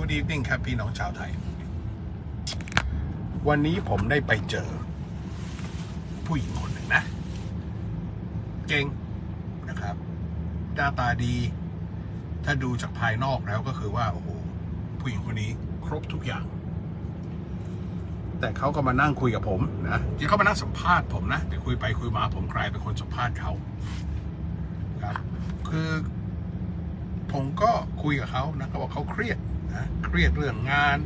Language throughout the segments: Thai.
Good evening ครับพี่น้องชาวไทย วันนี้ผมได้ไปเจอ ผู้หญิงคนหนึ่งนะ เก่งนะครับ หน้าตาดี ถ้าดูจากภายนอกแล้วก็คือว่า โอ้โห ผู้หญิงคนนี้ครบทุกอย่าง แต่เขาก็มานั่งคุยกับผมนะที่เขามานั่งสัมภาษณ์ผมนะแต่คุยไปคุยมาผมกลายเป็นคนสัมภาษณ์เขาครับ คือผมก็คุยกับเขานะเขาบอกเขาเครียด นะเครียดเรื่องงาน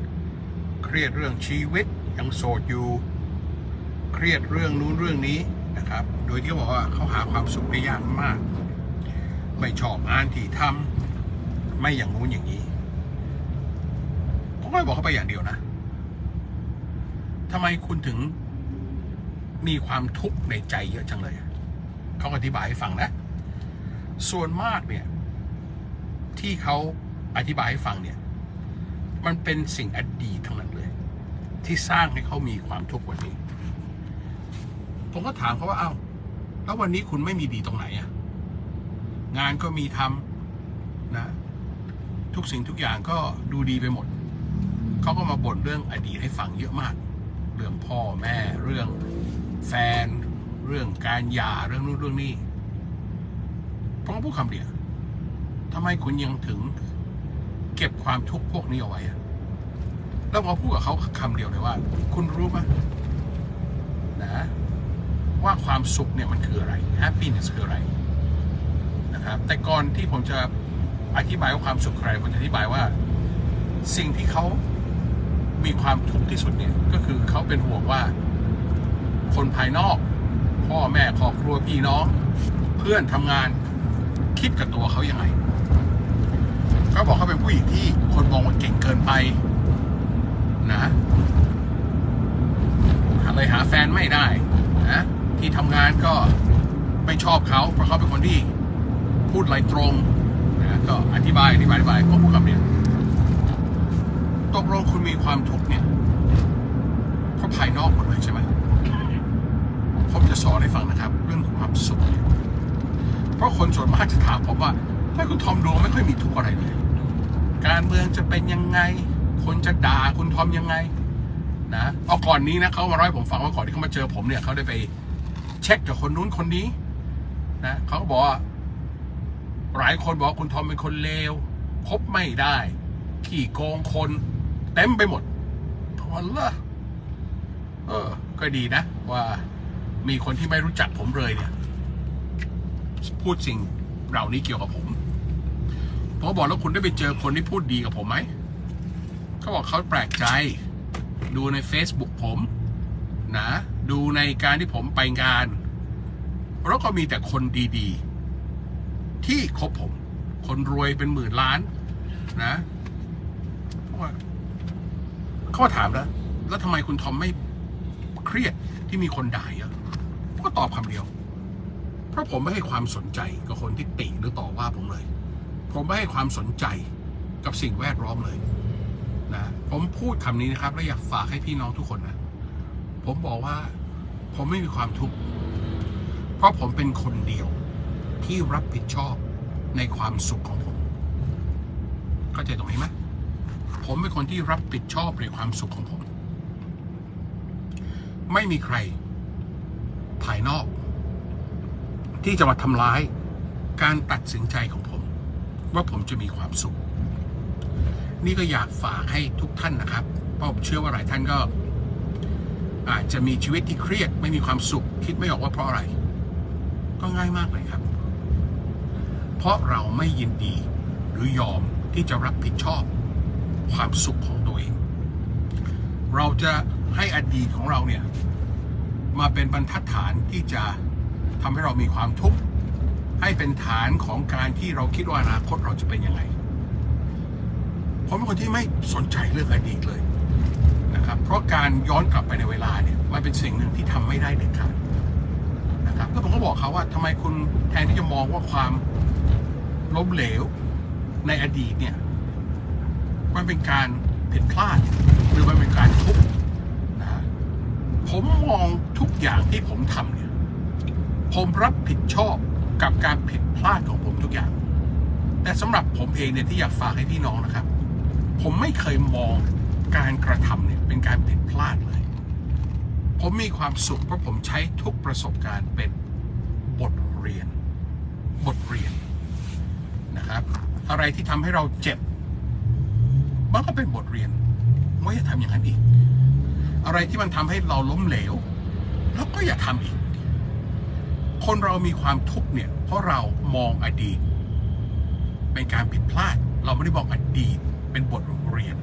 เครียดเรื่องชีวิตยังโสดอยู่ เครียดเรื่องนู้นเรื่องนี้นะครับ โดยที่บอกว่าเขาหาความสุขได้ยากมาก ไม่ชอบงานที่ทำไม่อย่างนู้นอย่างนี้ ผมก็เลยบอกเขาไปอย่างเดียวนะทำไมคุณถึงมีความทุกข์ในใจเยอะจังเลยเขาอธิบายให้ฟังนะ ส่วนมากเนี่ย ที่เขาอธิบายให้ฟังเนี่ย มันเป็นสิ่งอดีตทั้งนั้นเลย ที่สร้างให้เขามีความทุกข์วันนี้ ผมก็ถามเขาว่าเอ้าแล้ววันนี้คุณไม่มีดีตรงไหนอะงานก็มีทำนะ ทุกสิ่งทุกอย่างก็ดูดีไปหมด เขาก็มาบ่นเรื่องอดีตให้ฟังเยอะมาก เรื่องพ่อแม่ เรื่องแฟน เรื่องการหย่าเรื่องนู้นเรื่องนี้ผมก็พูดคำเดียวทำไมคุณยังถึง เก็บความทุกข์พวกนี้เอาไว้อะแล้วพอพูดกับเขาคำเดียวเลยว่า คุณรู้ไหมนะว่าความสุขเนี่ยมันคืออะไร happiness คืออะไรนะครับ แต่ก่อนที่ผมจะอธิบายว่าความสุขคืออะไรผมจะอธิบายว่า สิ่งที่เขามีความทุกข์ที่สุดเนี่ยก็คือเขาเป็นห่วงว่า คนภายนอก พ่อแม่ครอบครัวพี่น้อง เพื่อนทำงานคิดกับตัวเขายังไง เขาบอกเขาเป็นผู้หญิงที่คนมองว่าเก่งเกินไป นะเลยหาแฟนไม่ได้นะที่ทำงานก็ไม่ชอบเขาเพราะเขาเป็นคนที่พูดไรตรงนะก็อธิบายอธิบายอธิบายก็พูดคำเนี้ยตกลงคุณมีความทุกข์เนี่ยเพราะภายนอกหมดเลยใช่ไหมผมจะสอนให้ฟังนะครับ เรื่องความสุขเนี่ยเพราะคนส่วนมากจะถามผมว่า ถ้าคุณทอมดูไม่ค่อยมีทุกข์อะไรเลย การเมืองจะเป็นยังไง คนจะด่าคุณทอมยังไงนะเอาก่อนนี้นะเขามาเล่าให้ผมฟังว่าก่อนที่เขามาเจอผมเนี่ยเขาได้ไปเช็คกับคนนู้นคนนี้นะเขาก็บอกว่าหลายคนบอกว่าคุณทอมเป็นคนเลวคบไม่ได้ ขี่โกงคน เต็มไปหมดเพราะว่าล่ะเออ ก็ดีนะ ว่ามีคนที่ไม่รู้จักผมเลยเนี่ย พูดสิ่งเหล่านี้เกี่ยวกับผม ผมก็บอกแล้วคุณได้ไปเจอคนที่พูดดีกับผมไหมเขาบอกเขาแปลกใจ ดูใน Facebook ผมนะดูในการที่ผมไปงานแล้วก็มีแต่คนดีๆ ที่คบผม คนรวยเป็นหมื่นล้าน นะเขาถามแล้ว แล้วทำไมคุณทอมไม่เครียดที่มีคนด่าเยอะก็ตอบคำเดียว เพราะผมไม่ให้ความสนใจกับคนที่ติหรือต่อว่าผมเลย ผมไม่ให้ความสนใจกับสิ่งแวดล้อมเลยนะผมพูดคำนี้นะครับ และอยากฝากให้พี่น้องทุกคนนะ ผมบอกว่าผมไม่มีความทุกข์ เพราะผมเป็นคนเดียวที่รับผิดชอบในความสุขของผม เข้าใจตรงนี้ไหมผมเป็นคนที่รับผิดชอบในความสุขของผม ไม่มีใครภายนอก ที่จะมาทำร้ายการตัดสินใจของ ว่าผมจะมีความสุข นี่ก็อยากฝากให้ทุกท่านนะครับ เพราะผมเชื่อว่าหลายท่านก็ อาจจะมีชีวิตที่เครียด ไม่มีความสุข คิดไม่ออกว่าเพราะอะไร ก็ง่ายมากเลยครับ เพราะเราไม่ยินดี หรือยอมที่จะรับผิดชอบ ความสุขของตัวเอง เราจะให้อดีตของเราเนี่ย มาเป็นบรรทัดฐานที่จะทำให้เรามีความทุกข์ ให้เป็นฐานของการที่เราคิดว่าอนาคตเราจะเป็นยังไง ผมเป็นคนที่ไม่สนใจเรื่องอดีตเลยนะครับ เพราะการย้อนกลับไปในเวลาเนี่ยมันเป็นสิ่งหนึ่งที่ทำไม่ได้เด็ดขาดนะครับแล้วผมก็บอกเขาว่าทำไมคุณแทนที่จะมองว่าความล้มเหลวในอดีตเนี่ยมันเป็นการผิดพลาด หรือมันเป็นการทุกข์นะผมมองทุกอย่างที่ผมทำเนี่ย ผมรับผิดชอบ กับการผิดพลาดของผมทุกอย่าง แต่สำหรับผมเองเนี่ยที่อยากฝากให้พี่น้องนะครับ ผมไม่เคยมองการกระทำเนี่ยเป็นการผิดพลาดเลย ผมมีความสุขเพราะผมใช้ทุกประสบการณ์เป็นบทเรียน บทเรียนนะครับ อะไรที่ทำให้เราเจ็บ มันก็เป็นบทเรียนว่าอย่าทำอย่างนั้นอีก อะไรที่มันทำให้เราล้มเหลว แล้วก็อย่าทำอีก คนเรามีความทุกข์เนี่ย เพราะเรามองอดีต เป็นการผิดพลาด เราไม่ได้บอกอดีตเป็นบทเรียน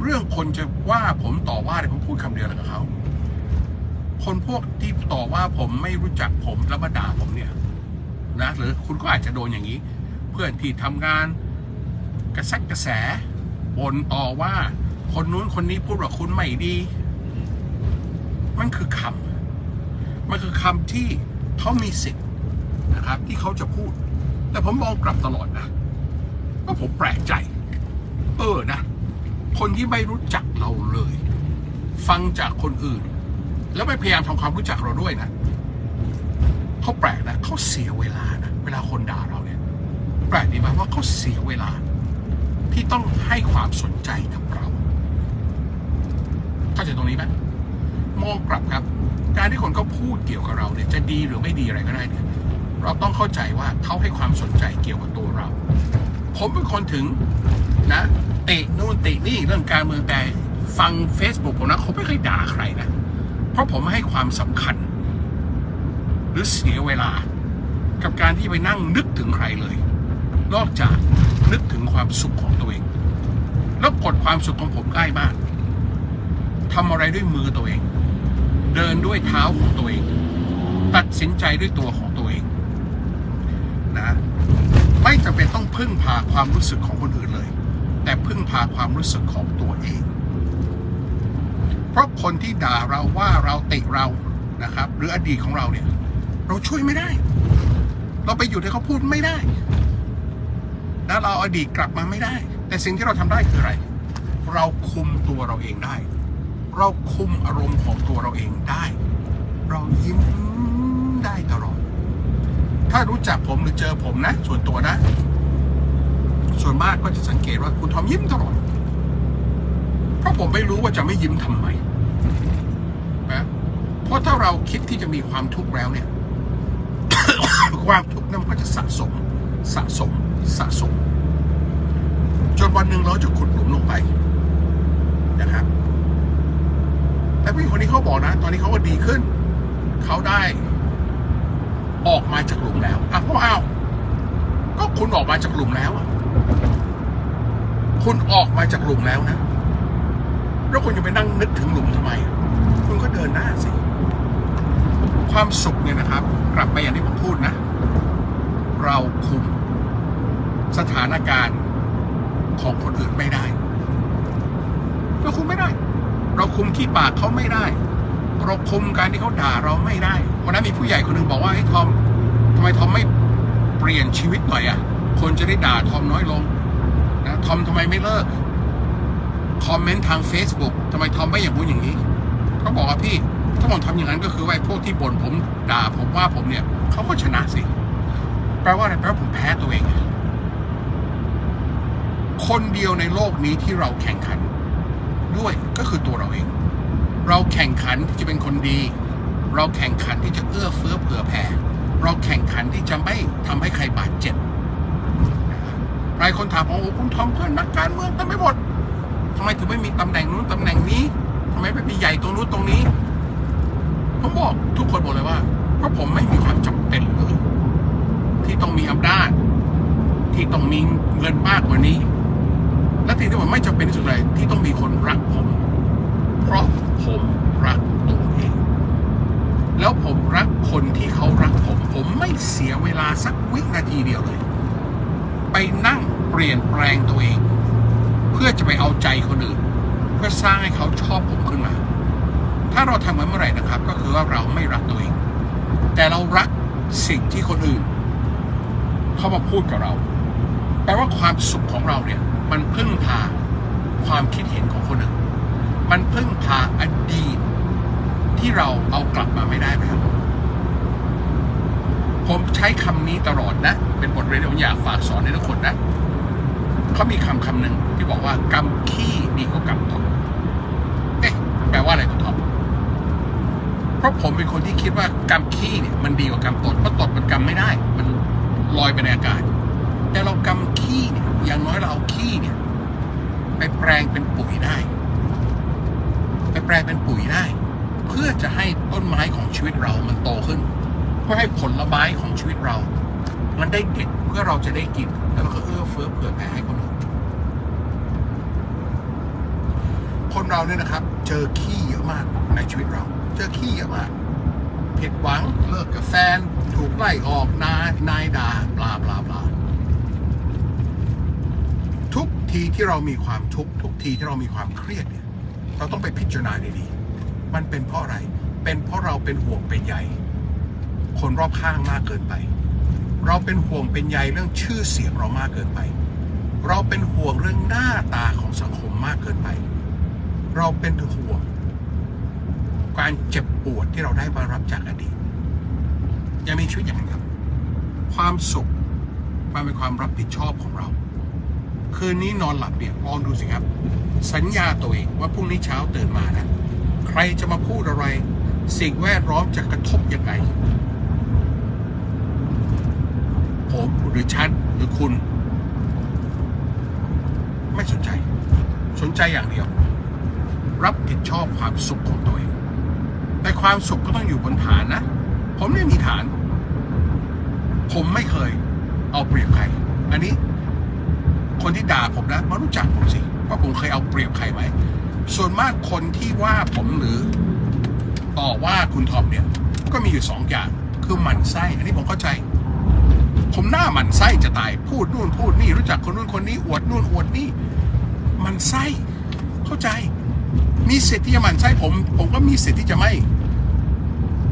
เรื่องคนจะว่าผมต่อว่าเนี่ยผมพูดคำเดียวกับเขาคนพวกที่ต่อว่าผมไม่รู้จักผมแล้วมาด่าผมเนี่ย นะหรือคุณก็อาจจะโดนอย่างนี้ เพื่อนที่ทำงานกระแซกกระแสบนต่อว่า คนนู้นคนนี้พูดว่าคุณไม่ดี มันคือคำมันคือคำที่ เขามีสิทธิ์นะครับ ที่เขาจะพูด แต่ผมมองกลับตลอดนะว่าผมแปลกใจ เออนะ คนที่ไม่รู้จักเราเลย ฟังจากคนอื่น แล้วไม่พยายามทำความรู้จักเราด้วยนะเขาแปลกนะเขาเสียเวลานะเวลาคนด่าเราเนี่ย แปลกดีไหมว่าเขาเสียเวลา ที่ต้องให้ความสนใจกับเราเข้าใจตรงนี้ไหมมองกลับครับ การที่คนเขาพูดเกี่ยวกับเราเนี่ยจะดีหรือไม่ดีอะไรก็ได้เนี่ยเราต้องเข้าใจว่าเขาให้ความสนใจเกี่ยวกับตัวเรา ผมเป็นคนถึงนะตินู่นตินี่เรื่องการเมืองแต่ฟัง Facebook ผมนะเขาไม่เคยด่าใครนะ เพราะผมไม่ให้ความสำคัญ หรือเสียเวลา กับการที่ไปนั่งนึกถึงใครเลย นอกจากนึกถึงความสุขของตัวเอง แล้วกดความสุขของผมง่ายมากทำอะไรด้วยมือตัวเอง เดินด้วยเท้าของตัวเอง ตัดสินใจด้วยตัวของตัวเองนะไม่จำเป็นต้องพึ่งพาความรู้สึกของคนอื่นเลย แต่พึ่งพาความรู้สึกของตัวเอง เพราะคนที่ด่าเราว่าเราเติเรานะครับ หรืออดีตของเราเนี่ย เราช่วยไม่ได้ เราไปอยู่ในเขาพูดไม่ได้นะเราเอาอดีตกลับมาไม่ได้ แต่สิ่งที่เราทำได้คืออะไร เราคุมตัวเราเองได้ เราคุมอารมณ์ของตัวเราเองได้ เรายิ้มได้ตลอด ถ้ารู้จักผมหรือเจอผมนะ ส่วนตัวนะ ส่วนมากก็จะสังเกตว่าคุณทอมยิ้มตลอด เพราะผมไม่รู้ว่าจะไม่ยิ้มทำไมนะเพราะถ้าเราคิดที่จะมีความทุกข์แล้วเนี่ย ความทุกข์นั้นมันก็จะสะสม สะสม สะสม จนวันหนึ่งเราจะขุดหลุมลงไปนะครับ แต่ผู้หญิงคนนี้เขาบอกนะ ตอนนี้เขาก็ดีขึ้น เขาได้ ออกมาจากหลุมแล้วอะเพราะอ้าวก็คุณออกมาจากหลุมแล้วอะคุณออกมาจากหลุมแล้วนะ แล้วคุณจะไปนั่งนึกถึงหลุมทำไม คุณก็เดินหน้าสิ ความสุขเนี่ยนะครับ กลับไปอย่างที่ผมพูดนะ เราคุมสถานการณ์ของคนอื่นไม่ได้เราคุมไม่ได้ เราคุมขี้ปากเขาไม่ได้ เราคุมการที่เขาด่าเราไม่ได้วันนั้นมีผู้ใหญ่คนหนึ่งบอกว่าให้ทอมทำไมทอมไม่เปลี่ยนชีวิตหน่อยอะคนจะได้ด่าทอมน้อยลงนะทอมทำไมไม่เลิกคอมเมนต์ทาง Facebook ทำไมทอมไม่อย่างนู้นอย่างนี้เขาบอกว่าพี่ถ้าผมทำอย่างนั้นก็คือว่าไอ้พวกที่บ่นผมด่าผมว่าผมเนี่ยเขาก็ชนะสิแปลว่าอะไรแปลว่าผมแพ้ตัวเองคนเดียวในโลกนี้ที่เราแข่งขัน ด้วยก็คือตัวเราเอง เราแข่งขันที่จะเป็นคนดี เราแข่งขันที่จะเอื้อเฟื้อเผื่อแผ่ เราแข่งขันที่จะไม่ทำให้ใครบาดเจ็บหลายคนถามว่าโอ้คุณทอมเพื่อนนักการเมืองทำไมหมดทำไมถึงไม่มีตำแหน่งนู้นตำแหน่งนี้ทำไมไม่มีใหญ่ตรงนู้นตรงนี้ ผมบอกทุกคนบอกเลยว่า เพราะผมไม่มีความจำเป็นเลยที่ต้องมีอำนาจ ที่ต้องมีเงินมากกว่านี้ และที่ที่ผมไม่จำเป็นที่สุดเลยที่ต้องมีคนรักผม เพราะผมรักตัวเอง แล้วผมรักคนที่เขารักผม ผมไม่เสียเวลาสักวินาทีเดียวเลย ไปนั่งเปลี่ยนแปลงตัวเอง เพื่อจะไปเอาใจคนอื่น เพื่อสร้างให้เขาชอบผมขึ้นมา ถ้าเราทำมันเมื่อไหร่นะครับ ก็คือว่าเราไม่รักตัวเอง แต่เรารักสิ่งที่คนอื่น เข้ามาพูดกับเราแปลว่าความสุขของเราเนี่ย มันพึ่งพาความคิดเห็นของคนอื่นมันพึ่งพาอดีตที่เราเอากลับมาไม่ได้ครับ ผมใช้คำนี้ตลอดนะ เป็นบทเรียนที่ผมอยากฝากสอนให้ทุกคนนะเขามีคำคำหนึ่งที่บอกว่ากรรมขี้ดีกว่ากรรมตดเอ๊ะแปลว่าอะไรคุณท็อปเพราะผมเป็นคนที่คิดว่ากรรมขี้เนี่ยมันดีกว่ากรรมตดเพราะตดมันกรรมไม่ได้ มันลอยไปในอากาศ แต่เรากรรมขี้เนี่ยอย่างน้อยเราเอาขี้เนี่ยไปแปลงเป็นปุ๋ยได้ ไปแปลงเป็นปุ๋ยได้ เพื่อจะให้ต้นไม้ของชีวิตเรามันโตขึ้น เพื่อให้ผลไม้ของชีวิตเรา มันได้เด็ดเพื่อเราจะได้กินแล้วก็เอื้อเฟื้อเผื่อแผ่ให้คนอื่นคนเราเนี่ยนะครับ เจอขี้เยอะมากในชีวิตเรา เจอขี้เยอะมากผิดหวังเลิกกับแฟน ถูกไล่ออกนายนายด่าบลาบลาบลา ทุก ทีที่เรามีความทุกข์ทุกทีที่เรามีความเครียดเนี่ยเราต้องไปพิจารณาดีๆมันเป็นเพราะอะไร เป็นเพราะเราเป็นห่วงเป็นใยคนรอบข้างมากเกินไป เราเป็นห่วงเป็นใยเรื่องชื่อเสียงเรามากเกินไป เราเป็นห่วงเรื่องหน้าตาของสังคมมากเกินไป เราเป็นห่วง การเจ็บปวดที่เราได้มารับจากอดีตยังมีชีวิตอย่างนั้นครับ ความสุขมันเป็นความรับผิดชอบของเรา คืนนี้นอนหลับเนี่ยลองดูสิครับ สัญญาตัวเองว่าพรุ่งนี้เช้าตื่นมานะใครจะมาพูดอะไร สิ่งแวดล้อมจะกระทบยังไงผมหรือฉันหรือคุณ ไม่สนใจ สนใจอย่างเดียว รับผิดชอบความสุขของตัวเอง แต่ความสุขก็ต้องอยู่บนฐานนะ ผมไม่มีฐาน ผมไม่เคยเอาเปรียบใคร อันนี้ คนที่ด่าผมนะมารู้จักผมสิว่าผมเคยเอาเปรียบใครไหมส่วนมากคนที่ว่าผมหรือต่อว่าคุณทอมเนี่ย ก็มีอยู่สองอย่าง คือหมั่นไส้อันนี้ผมเข้าใจ ผมหน้าหมั่นไส้จะตายพูดนู่นพูดนี่รู้จักคนนู่นคนนี้อวดนู่นอวดนี่หมันไส้เข้าใจ มีสิทธิ์ที่จะหมั่นไส้ผม ผมก็มีสิทธิ์ที่จะไม่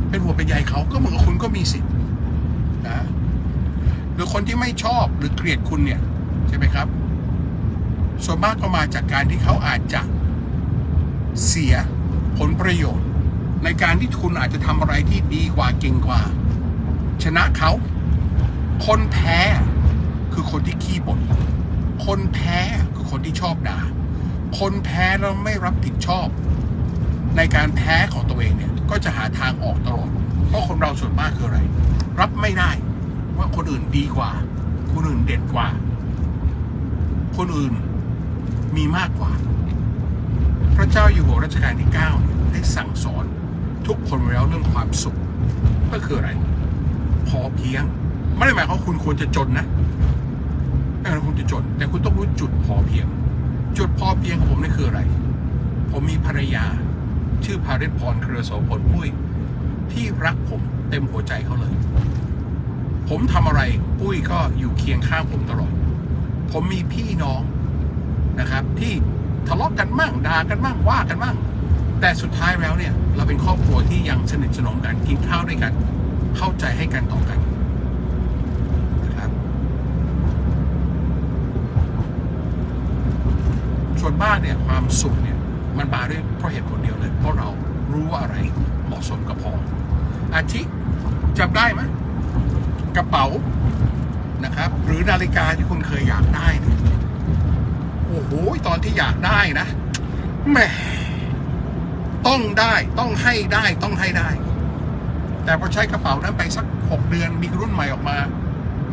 เป็นหัวเป็นใยเขาก็เหมือนกับคุณก็มีสิทธิ์นะหรือคนที่ไม่ชอบหรือเกลียดคุณเนี่ย ใช่ไหมครับ ส่วนมากก็มาจากการที่เขาอาจจะเสียผลประโยชน์ ในการที่คุณอาจจะทำอะไรที่ดีกว่าเก่งกว่า ชนะเขา คนแพ้คือคนที่ขี้บ่นคนแพ้คือคนที่ชอบด่า คนแพ้แล้วไม่รับผิดชอบ ในการแพ้ของตัวเองเนี่ยก็จะหาทางออกตลอดเพราะคนเราส่วนมากคืออะไร รับไม่ได้ว่าคนอื่นดีกว่า คนอื่นเด็ดกว่า คนอื่นมีมากกว่า พระเจ้าอยู่หัวรัชกาลที่9เนี่ยได้สั่งสอนทุกคนไว้แล้วเรื่องความสุข ก็คืออะไร พอเพียง ไม่ได้หมายความว่าคุณควรจะจนนะไม่ได้หมายความว่าคุณจะจน แต่คุณต้องรู้จุดพอเพียง จุดพอเพียงของผมนี่คืออะไร ผมมีภรรยา ชื่อพาริศพรเครือโสพลปุ้ยที่รักผมเต็มหัวใจเขาเลย ผมทำอะไรปุ้ยก็อยู่เคียงข้างผมตลอด ผมมีพี่น้องนะครับ ที่ทะเลาะกันมั่งด่ากันมั่งว่ากันมั่ง แต่สุดท้ายแล้วเนี่ย เราเป็นครอบครัวที่ยังสนิทสนมกันกินข้าวด้วยกัน เข้าใจให้กันต่อกันนะครับส่วนมากเนี่ยความสุขเนี่ย มันมาด้วยเพราะเหตุผลเดียวเลย เพราะเรารู้ว่าอะไรเหมาะสมกับพออาทิจำได้ไหมกระเป๋า นะครับ หรือนาฬิกาที่คุณเคยอยากได้เนี่ยโอ้โหตอนที่อยากได้นะแหมต้องได้ต้องให้ได้ต้องให้ได้ แต่พอใช้กระเป๋านั้นไปสักหกเดือนมีรุ่นใหม่ออกมา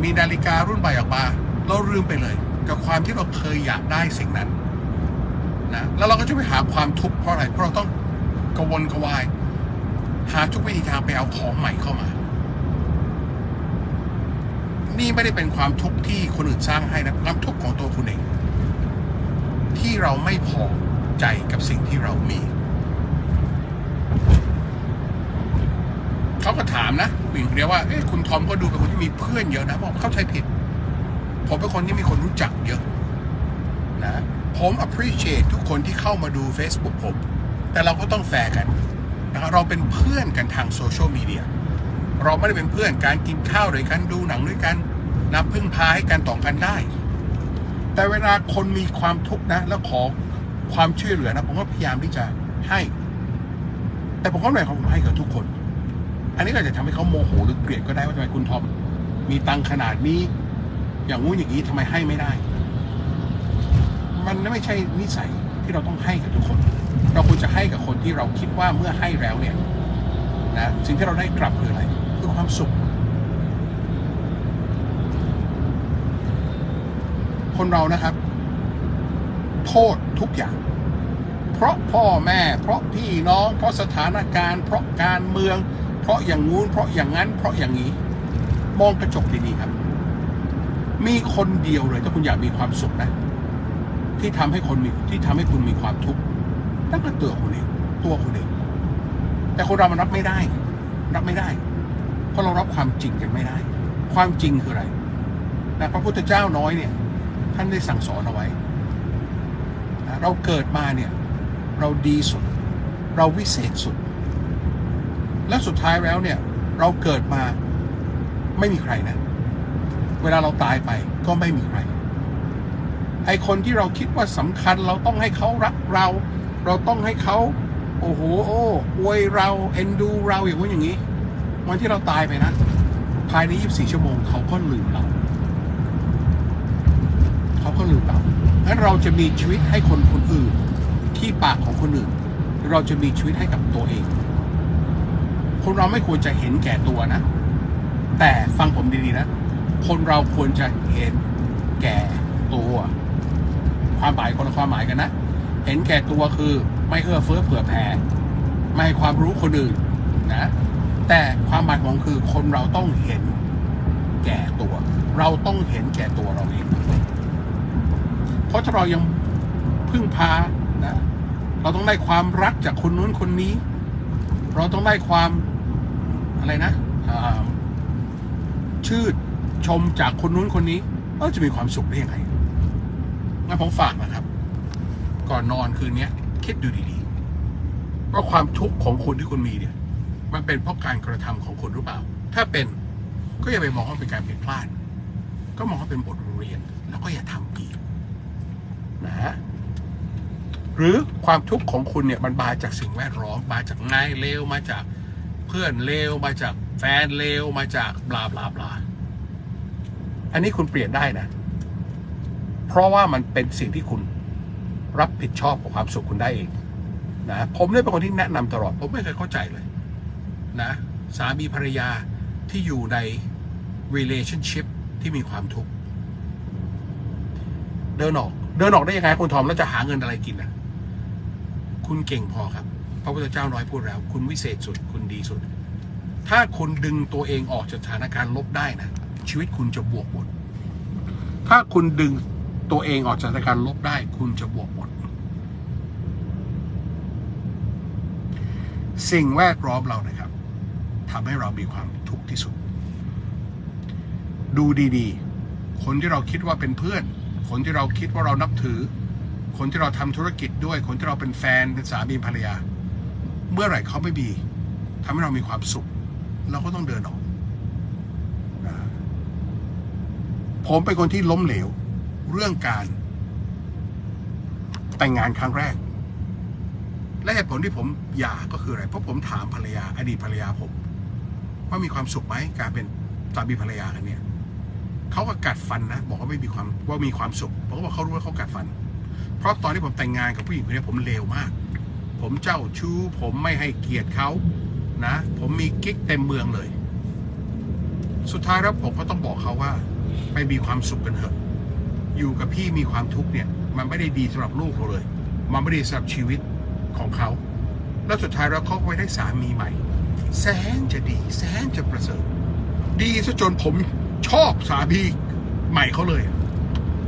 มีนาฬิการุ่นใหม่ออกมาเราลืมไปเลย กับความที่เราเคยอยากได้สิ่งนั้นนะแล้วเราก็จะไปหาความทุกข์เพราะอะไรเพราะเราต้องกวนกวาย หาทุกวิธีทางไปเอาของใหม่เข้ามา นี่ไม่ได้เป็นความทุกข์ที่คนอื่นสร้างให้นะความทุกข์ของตัวคุณเอง ที่เราไม่พอใจกับสิ่งที่เรามีเขาก็ถามนะผู้หญิงคนเดียวว่าเอ๊ะคุณทอมก็ดูเป็นคนที่มีเพื่อนเยอะนะบอกเข้าใจผิด ผมเป็นคนที่มีคนรู้จักเยอะนะผม appreciate ทุกคนที่เข้ามาดู Facebook ผม แต่เราก็ต้องแฟร์กันนะครับเราเป็นเพื่อนกันทางโซเชียลมีเดีย เราไม่ได้เป็นเพื่อนการกินข้าวด้วยกันดูหนังด้วยกันนับพึ่งพาให้กันต่อกันได้ แต่เวลาคนมีความทุกข์นะ แล้วขอความช่วยเหลือนะ ผมก็พยายามที่จะให้ แต่ผมก็ไม่ของผมให้กับทุกคน อันนี้ก็จะทำให้เขาโมโหหรือเกลียดก็ได้ว่าทำไมคุณทอมมีตังขนาดนี้ อย่างงู้นอย่างนี้ทำไมให้ไม่ได้ มันไม่ใช่นิสัยที่เราต้องให้กับทุกคน เราควรจะให้กับคนที่เราคิดว่าเมื่อให้แล้วเนี่ยนะสิ่งที่เราได้กลับคืออะไร ความสุข คนเรานะครับ โทษทุกอย่าง เพราะพ่อแม่ เพราะพี่น้อง เพราะสถานการณ์ เพราะการเมือง เพราะอย่างงู้น เพราะอย่างนั้น เพราะอย่างนี้ มองกระจกดีๆครับ มีคนเดียวเลยถ้าคุณอยากมีความสุขนะ ที่ทำให้คนมีที่ทำให้คุณมีความทุกข์นั่นก็ตัวคุณเอง ตัวคุณเองแต่คนเรามันรับไม่ได้ รับไม่ได้ เพราะเรารับความจริงกันไม่ได้ ความจริงคืออะไรนะพระพุทธเจ้าน้อยเนี่ย ท่านได้สั่งสอนเอาไว้นะเราเกิดมาเนี่ย เราดีสุด เราวิเศษสุด และสุดท้ายแล้วเนี่ย เราเกิดมาไม่มีใครนะ เวลาเราตายไปก็ไม่มีใคร ไอคนที่เราคิดว่าสำคัญเราต้องให้เขารักเรา เราต้องให้เขาโอ้โหโอ้อวยเราเอ็นดูเราอย่างว่าอย่างนี้ วันที่เราตายไปนะ ภายใน 24 ชั่วโมงเขาก็ลืมเรา เขาก็ลืมเรางั้นเราจะมีชีวิตให้คนคนอื่น ที่ปากของคนอื่น เราจะมีชีวิตให้กับตัวเอง คนเราไม่ควรจะเห็นแก่ตัวนะ แต่ฟังผมดีๆนะ คนเราควรจะเห็นแก่ตัว ความหมายคนละความหมายกันนะ เห็นแก่ตัวคือไม่เอื้อเฟื้อเผื่อแผ่ ไม่ให้ความรู้คนอื่นนะ แต่ความหมายของคือคนเราต้องเห็นแก่ตัว เราต้องเห็นแก่ตัวเราเอง เพราะถ้าเรายังพึ่งพานะเราต้องได้ความรักจากคนนู้นคนนี้ เราต้องได้ความอะไรนะชื่นชมจากคนนู้นคนนี้เราจะมีความสุขได้ยังไงงั้นผมฝากนะครับ ก่อนนอนคืนนี้คิดดูดีๆว่าความทุกข์ของคุณที่คุณมีเนี่ย มันเป็นเพราะการกระทำของคุณหรือเปล่า ถ้าเป็นก็อย่าไปมองว่าเป็นการผิดพลาด ก็มองว่าเป็นบทเรียน แล้วก็อย่าทำอีกนะฮะหรือความทุกข์ของคุณเนี่ยมันมาจากสิ่งแวดล้อมมาจากนายเลวมาจากเพื่อนเลวมาจากแฟนเลวมาจากบลาบลาบลาอันนี้คุณเปลี่ยนได้นะ เพราะว่ามันเป็นสิ่งที่คุณรับผิดชอบกับความสุขคุณได้เองนะผมเนี่ยเป็นคนที่แนะนำตลอด ผมไม่เคยเข้าใจเลย นะสามีภรรยาที่อยู่ใน relationship ที่มีความทุกข์เดินออก เดินออกได้ยังไงคุณทอมแล้วจะหาเงินอะไรกินนะคุณเก่งพอครับ พระพุทธเจ้าน้อยพูดแล้ว คุณวิเศษสุด คุณดีสุด ถ้าคุณดึงตัวเองออกจากสถานการณ์ลบได้นะ ชีวิตคุณจะบวกหมด ถ้าคุณดึงตัวเองออกจากสถานการณ์ลบได้ คุณจะบวกหมด สิ่งแวดล้อมเรานะครับ ทำให้เรามีความทุกข์ที่สุด ดูดีๆ คนที่เราคิดว่าเป็นเพื่อน คนที่เราคิดว่าเรานับถือ คนที่เราทำธุรกิจด้วย คนที่เราเป็นแฟนเป็นสามีภรรยา เมื่อไหร่เขาไม่มีทำให้เรามีความสุข เราก็ต้องเดินออก ผมเป็นคนที่ล้มเหลว เรื่องการแต่งงานครั้งแรก และเหตุผลที่ผมหย่าก็คืออะไร เพราะผมถามภรรยาอดีตภรรยาผม ว่ามีความสุขไหมการเป็นสามีภรรยากันเนี่ยเขาก็กัดฟันนะบอกว่าไม่มีความว่ามีความสุขผมก็บอกเขารู้ว่าเขากัดฟัน เพราะตอนที่ผมแต่งงานกับผู้หญิงคนนี้ผมเลวมาก ผมเจ้าชู้ ผมไม่ให้เกียรติเขานะ ผมมีกิ๊กเต็มเมืองเลย สุดท้ายแล้วผมก็ต้องบอกเขาว่า ไปมีความสุขกันเถอะ อยู่กับพี่มีความทุกข์เนี่ย มันไม่ได้ดีสำหรับลูกเราเลย มันไม่ได้สำหรับชีวิตของเขา แล้วสุดท้ายแล้วเขาไปได้สามีใหม่ แสนจะดี แสนจะประเสริฐ ดีซะจนผมชอบสามีใหม่เขาเลย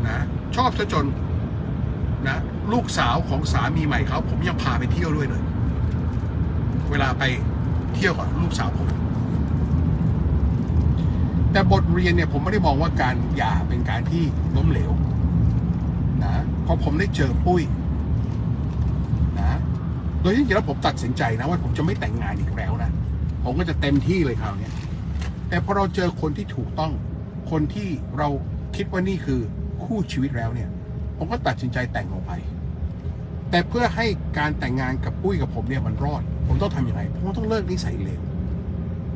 นะชอบซะจนนะลูกสาวของสามีใหม่เขาผมยังพาไปเที่ยวด้วยเลย เวลาไปเที่ยวกับลูกสาวผม แต่บทเรียนเนี่ยผมไม่ได้มองว่าการหย่าเป็นการที่ล้มเหลวนะพราะผมได้เจอปุ้ยนะโดยที่จริงแล้วผมตัดสินใจนะว่าผมจะไม่แต่งงานอีกแล้ว ผมก็จะเต็มที่เลยคราวนี้แต่พอเราเจอคนที่ถูกต้อง คนที่เราคิดว่านี่คือคู่ชีวิตแล้วเนี่ย ผมก็ตัดสินใจแต่งลงไป แต่เพื่อให้การแต่งงานกับปุ้ยกับผมเนี่ยมันรอด ผมต้องทำยังไงผมต้องเลิกนิสัยเลว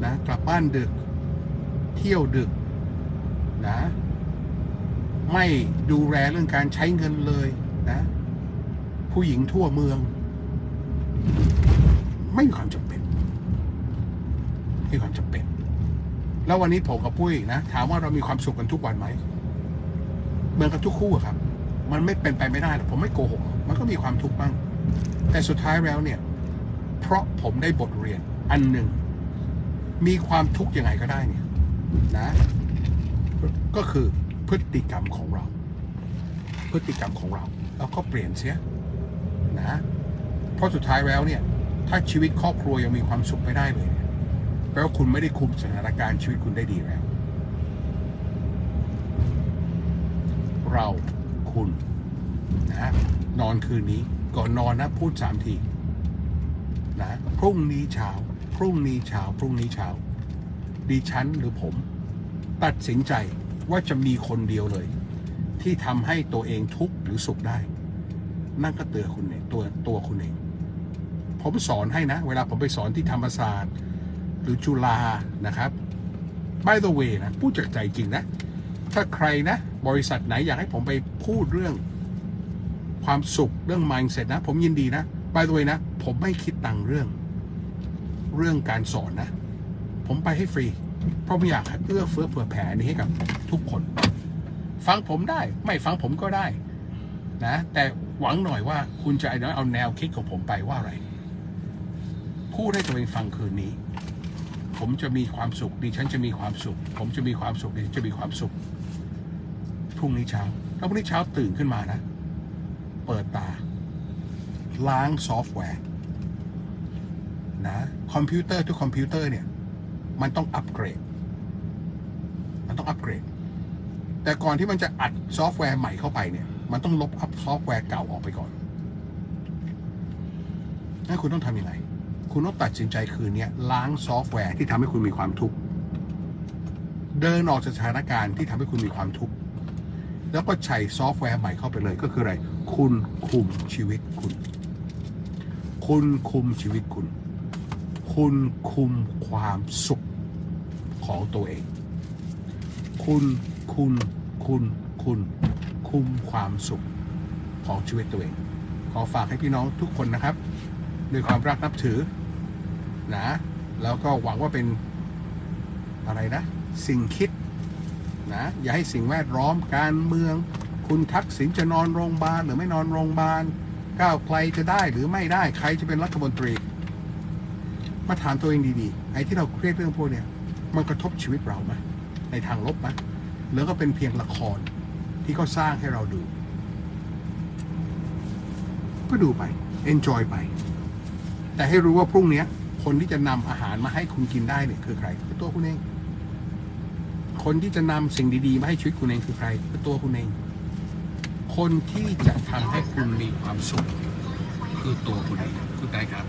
นะกลับบ้านดึก เที่ยวดึกนะ ไม่ดูแลเรื่องการใช้เงินเลยนะ ผู้หญิงทั่วเมือง ไม่มีความจำเป็น ม่มีความจำเป็น แล้ววันนี้ผมกับปุ้ยนะถามว่าเรามีความสุขกันทุกวันไหมเหมือนกับทุกคู่ครับ มันไม่เป็นไปไม่ได้หรอกผมไม่โกหกมันก็มีความทุกข์บ้าง แต่สุดท้ายแล้วเนี่ย เพราะผมได้บทเรียนอันหนึ่ง มีความทุกข์ยังไงก็ได้เนี่ย นะ ก็คือพฤติกรรมของเรา พฤติกรรมของเราเราก็เปลี่ยนเสียนะเพราะสุดท้ายแล้วเนี่ย ถ้าชีวิตครอบครัวยังมีความสุขไม่ได้เลย แปลว่าคุณไม่ได้คุมสถานการณ์ชีวิตคุณได้ดีแล้ว เราคุณนะนอนคืนนี้ก่อนนอนนะพูดสามทีนะพรุ่งนี้เช้า พรุ่งนี้เช้า พรุ่งนี้เช้าดิฉันหรือผม ตัดสินใจว่าจะมีคนเดียวเลย ที่ทำให้ตัวเองทุกข์หรือสุขได้ นั่นก็เตือคุณเองตัวตัวคุณเอง ผมสอนให้นะ เวลาผมไปสอนที่ธรรมศาสตร์ หรือจุฬานะครับ by the way นะพูดจากใจจริงนะ ถ้าใครนะ บริษัทไหนอยากให้ผมไปพูดเรื่องความสุขเรื่อง mindset นะ ผมยินดีนะ by the way นะ ผมไม่คิดตังเรื่อง เรื่องการสอนนะ ผมไปให้ฟรี เพราะผมอยากเอื้อเฟื้อเผื่อแผ่นี้ให้กับทุกคน ฟังผมได้ ไม่ฟังผมก็ได้นะ แต่หวังหน่อยว่าคุณจะเอาแนวคิดของผมไปว่าอะไรพูดให้ตัวเองฟังคืนนี้ ผมจะมีความสุขดิฉันจะมีความสุข ผมจะมีความสุขดิฉันจะมีความสุขพรุ่งนี้เช้าแล้วพรุ่งนี้เช้าตื่นขึ้นมานะ เปิดตา ล้างซอฟต์แวร์นะคอมพิวเตอร์ทุกคอมพิวเตอร์เนี่ย มันต้องอัปเกรด มันต้องอัปเกรด แต่ก่อนที่มันจะอัดซอฟต์แวร์ใหม่เข้าไปเนี่ย มันต้องลบอัพซอฟต์แวร์เก่าออกไปก่อนนั่นคุณต้องทำยังไง คุณต้องตัดสินใจคืนนี้ล้างซอฟต์แวร์ที่ทำให้คุณมีความทุกข์เดินออกจากสถานการณ์ที่ทำให้คุณมีความทุกข์แล้วก็ใช้ซอฟต์แวร์ใหม่เข้าไปเลยก็คืออะไร คุณคุมชีวิตคุณ คุณคุมชีวิตคุณ คุณคุมความสุขของตัวเอง คุณคุณคุณคุณคุมความสุขของชีวิตตัวเอง ขอฝากให้พี่น้องทุกคนนะครับ ด้วยความรักนับถือ นะ แล้วก็หวังว่าเป็นอะไรนะ สิ่งคิดนะ อย่าให้สิ่งแวดล้อมการเมือง คุณทักษิณจะนอนโรงพยาบาลหรือไม่นอนโรงพยาบาลก้าวไกลจะได้หรือไม่ได้ใครจะเป็นรัฐมนตรี มาถามตัวเองดีๆไอ้ที่เราเครียดเรื่องพวกเนี้ยมันกระทบชีวิตเราไหมในทางลบไหมหรือก็เป็นเพียงละครที่เขาสร้างให้เราดู ก็ดูไป enjoy ไป แต่ให้รู้ว่าพรุ่งนี้ คนที่จะนำอาหารมาให้คุณกินได้เนี่ยคือใครคือตัวคุณเอง คนที่จะนำสิ่งดีๆมาให้ชีวิตคุณเองคือใครคือตัวคุณเอง คนที่จะทำให้คุณมีความสุขคือตัวคุณเองคุณได้ครับ